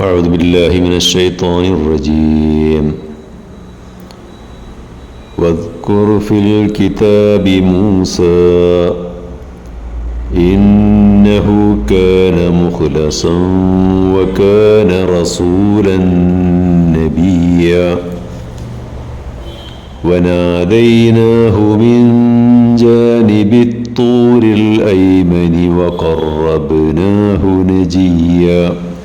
أعوذ بالله من الشيطان الرجيم. واذكر في الكتاب موسى إنه كان مخلصا وكان رسولا نبيا. وناديناه من جانب الطور الأيمن وقربناه نجيا.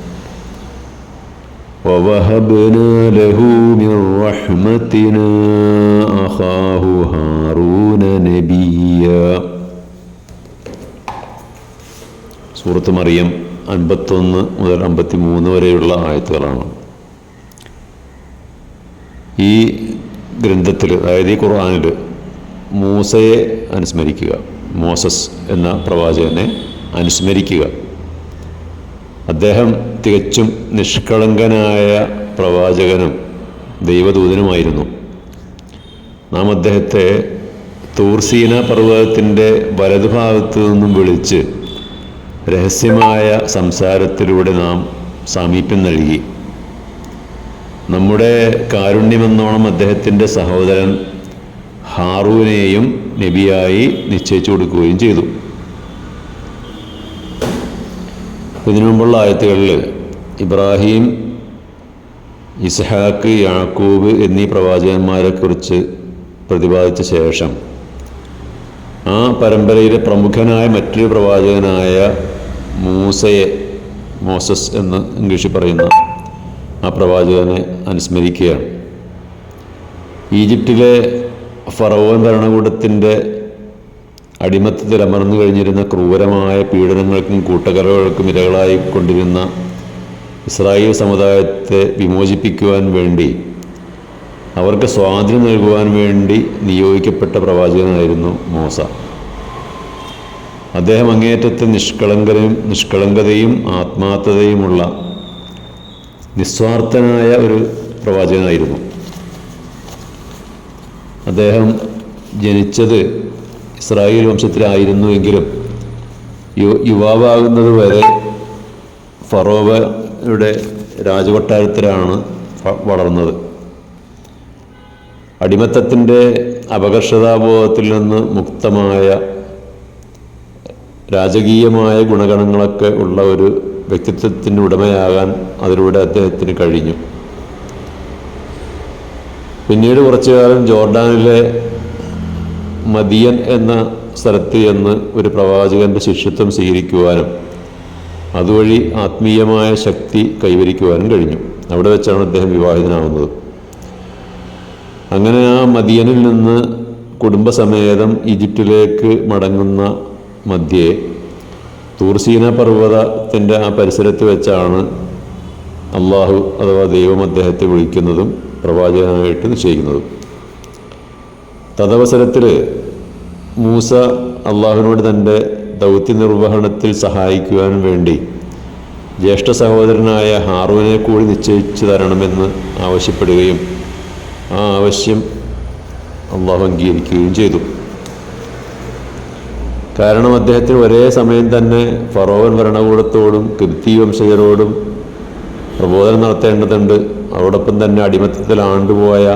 ووهبنا له من رحمتنا أخاه هارون نبيا സൂറത്ത് മറിയം അൻപത്തൊന്ന് മുതൽ അമ്പത്തി മൂന്ന് വരെയുള്ള ആയത്തുകളാണ് ഈ ഗ്രന്ഥത്തിൽ അതായത് ഈ ഖുർആാനിൽ മൂസയെ അനുസ്മരിക്കുക മോസസ് എന്ന പ്രവാചകനെ അനുസ്മരിക്കുക അദ്ദേഹം തികച്ചും നിഷ്കളങ്കനായ പ്രവാചകനും ദൈവദൂതനുമായിരുന്നു. നാം അദ്ദേഹത്തെ തൂർസീന പർവതത്തിന്റെ വലതുഭാഗത്തു നിന്നും വിളിച്ച് രഹസ്യമായ സംസാരത്തിലൂടെ നാം സാമീപ്യം നൽകി. നമ്മുടെ കാരുണ്യമെന്നോണം അദ്ദേഹത്തിന്റെ സഹോദരൻ ഹാറൂനെയും നബിയായി നിശ്ചയിച്ചു കൊടുക്കുകയും ചെയ്തു. ഇതിനു മുമ്പുള്ള ആയത്തുകളിൽ ഇബ്രാഹിം ഇസ്ഹാക്ക് യാക്കൂബ് എന്നീ പ്രവാചകന്മാരെക്കുറിച്ച് പ്രതിപാദിച്ച ശേഷം ആ പരമ്പരയിലെ പ്രമുഖനായ മറ്റൊരു പ്രവാചകനായ മൂസയെ മോസസ് എന്ന് ഇംഗ്ലീഷിൽ പറയുന്ന ആ പ്രവാചകനെ അനുസ്മരിക്കുകയാണ്. ഈജിപ്തിലെ ഫറവൻ ഭരണകൂടത്തിന്റെ അടിമത്തത്തിൽ അമർന്നു കഴിഞ്ഞിരുന്ന ക്രൂരമായ പീഡനങ്ങൾക്കും കൂട്ടകറകൾക്കും ഇരകളായി കൊണ്ടിരുന്ന ഇസ്രായേൽ സമുദായത്തെ വിമോചിപ്പിക്കുവാൻ വേണ്ടി അവർക്ക് സ്വാതന്ത്ര്യം നൽകുവാൻ വേണ്ടി നിയോഗിക്കപ്പെട്ട പ്രവാചകനായിരുന്നു മോസ. അദ്ദേഹം അങ്ങേയറ്റത്തെ നിഷ്കളങ്കതയും നിഷ്കളങ്കതയും ആത്മാർത്ഥതയുമുള്ള നിസ്വാർത്ഥനായ ഒരു പ്രവാചകനായിരുന്നു. അദ്ദേഹം ജനിച്ചത് ഇസ്രായേൽ വംശത്തിലായിരുന്നു എങ്കിലും യു യുവാവാകുന്നത് വരെ ഫറോവയുടെ രാജകൊട്ടാരത്തിലാണ് വളർന്നത്. അടിമത്തത്തിന്റെ അപകർഷതാബോധത്തിൽ നിന്ന് മുക്തമായ രാജകീയമായ ഗുണഗണങ്ങളൊക്കെ ഉള്ള ഒരു വ്യക്തിത്വത്തിന്റെ ഉടമയാകാൻ അതിലൂടെ അദ്ദേഹത്തിന് കഴിഞ്ഞു. പിന്നീട് കുറച്ചു കാലം ജോർഡാനിലെ മദിയൻ എന്ന സ്ഥലത്ത് ചെന്ന് ഒരു പ്രവാചകന്റെ ശിഷ്യത്വം സ്വീകരിക്കുവാനും അതുവഴി ആത്മീയമായ ശക്തി കൈവരിക്കുവാനും കഴിഞ്ഞു. അവിടെ വെച്ചാണ് അദ്ദേഹം വിവാഹിതനാവുന്നത് അങ്ങനെ ആ മദിയനിൽ നിന്ന് കുടുംബസമേതം ഈജിപ്തിലേക്ക് മടങ്ങുന്ന മധ്യേ തൂർസീന പർവതത്തിന്റെ ആ പരിസരത്ത് വെച്ചാണ് അള്ളാഹു അഥവാ ദൈവം അദ്ദേഹത്തെ വിളിക്കുന്നതും പ്രവാചകനായിട്ട് നിശ്ചയിക്കുന്നതും. തദവസരത്തിൽ മൂസ അള്ളാഹുവിനോട് തന്റെ ദൗത്യ നിർവഹണത്തിൽ സഹായിക്കുവാൻ വേണ്ടി ജ്യേഷ്ഠ സഹോദരനായ ഹാറുവിനെ കൂടി നിശ്ചയിച്ചു തരണമെന്ന് ആവശ്യപ്പെടുകയും ആ ആവശ്യം അള്ളാഹു അംഗീകരിക്കുകയും ചെയ്തു. കാരണം അദ്ദേഹത്തിന് ഒരേ സമയം തന്നെ ഫറോവൻ ഭരണകൂടത്തോടും കിർത്തി വംശജരോടും പ്രബോധനം നടത്തേണ്ടതുണ്ട്. അതോടൊപ്പം തന്നെ അടിമത്തത്തിൽ ആണ്ടുപോയ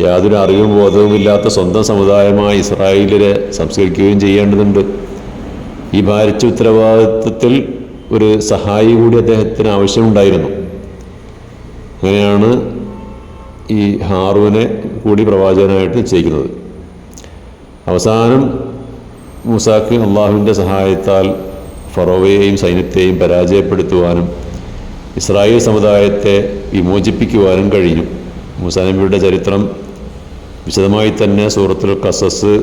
യാതൊരു അറിവും ബോധവുമില്ലാത്ത സ്വന്തം സമുദായമായ ഇസ്രായേലിനെ സംസ്കരിക്കുകയും ചെയ്യേണ്ടതുണ്ട്. ഈ ഭാരിച്ച ഉത്തരവാദിത്വത്തിൽ ഒരു സഹായി കൂടി അദ്ദേഹത്തിന് ആവശ്യമുണ്ടായിരുന്നു. അങ്ങനെയാണ് ഈ ഹാറുവിനെ കൂടി പ്രവാചകനായിട്ട് നിശ്ചയിക്കുന്നത്. അവസാനം മൂസാക്ക് അള്ളാഹുവിന്റെ സഹായത്താൽ ഫറോവയെയും സൈന്യത്തെയും പരാജയപ്പെടുത്തുവാനും ഇസ്രായേൽ സമുദായത്തെ വിമോചിപ്പിക്കുവാനും കഴിഞ്ഞു. മൂസാ നബിയുടെ ചരിത്രം വിശദമായി തന്നെ സൂറത്തുൽ കസസ്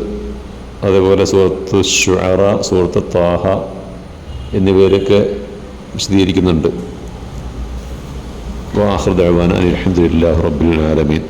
അതേപോലെ സൂറത്ത് ഷുഅറ സൂറത്ത് താഹ എന്നിവയിലൊക്കെ വിശദീകരിക്കുന്നുണ്ട്. വാഹൃദാൻ അലഹദില്ലാ റബ്ബുൽ ആലമീൻ.